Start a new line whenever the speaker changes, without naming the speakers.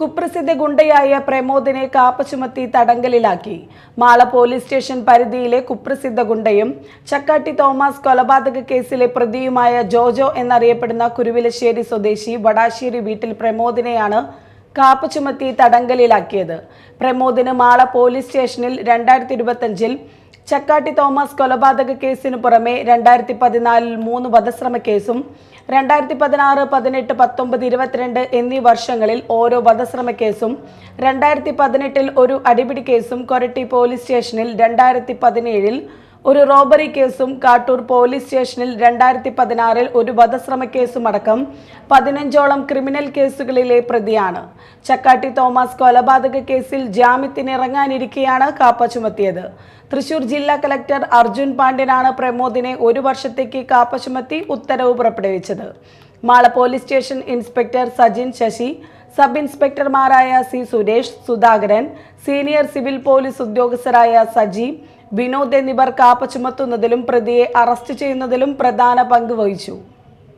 കുപ്രസിദ്ധ ഗുണ്ടയായ പ്രമോദിനെ കാപ്പ ചുമത്തി തടങ്കലിലാക്കി. Mala police station പരിധിയിലെ കുപ്രസിദ്ധ ഗുണ്ടയും ചക്കാട്ടി തോമസ് കൊലപാതക കേസിലെ പ്രതിയുമായ ജോജോ എന്നറിയപ്പെടുന്ന കുരുവിലശ്ശേരി സ്വദേശി വടാശ്ശേരി വീട്ടിൽ പ്രമോദിനെയാണ് കാപ്പ ചുമത്തി തടങ്കലിലാക്കിയത്. പ്രമോദിന് മാള പോലീസ് സ്റ്റേഷനിൽ രണ്ടായിരത്തി ഇരുപത്തഞ്ചിൽ ചക്കാട്ടി തോമസ് കൊലപാതക കേസിന് പുറമെ രണ്ടായിരത്തി പതിനാലിൽ മൂന്ന് വധശ്രമ കേസും രണ്ടായിരത്തി പതിനാറ് പതിനെട്ട് പത്തൊമ്പത് ഇരുപത്തിരണ്ട് എന്നീ വർഷങ്ങളിൽ ഓരോ വധശ്രമ കേസും രണ്ടായിരത്തി പതിനെട്ടിൽ ഒരു അടിപിടി കേസും കൊരട്ടി പോലീസ് സ്റ്റേഷനിൽ രണ്ടായിരത്തി പതിനേഴിൽ ഒരു റോബറി കേസും കാട്ടൂർ പോലീസ് സ്റ്റേഷനിൽ രണ്ടായിരത്തി പതിനാറിൽ ഒരു വധശ്രമ കേസും അടക്കം പതിനഞ്ചോളം ക്രിമിനൽ കേസുകളിലെ പ്രതിയാണ്. ചക്കാട്ടി തോമസ് കൊലപാതക കേസിൽ ജാമ്യത്തിനിറങ്ങാനിരിക്കെയാണ് കാപ്പ ചുമത്തിയത്. തൃശൂർ ജില്ലാ കലക്ടർ അർജുൻ പാണ്ഡ്യനാണ് പ്രമോദിനെ ഒരു വർഷത്തേക്ക് കാപ്പ ചുമത്തി ഉത്തരവ് പുറപ്പെടുവിച്ചത്. Mala police station inspector Sajin Sasi sub ഇൻസ്പെക്ടർമാരായ C Suresh Sudhakaran senior civil police ഉദ്യോഗസ്ഥരായ Saji Vinod എന്നിവർ കാപ്പ ചുമത്തുന്നതിലും പ്രതിയെ അറസ്റ്റ് ചെയ്യുന്നതിലും പ്രധാന പങ്ക് വഹിച്ചു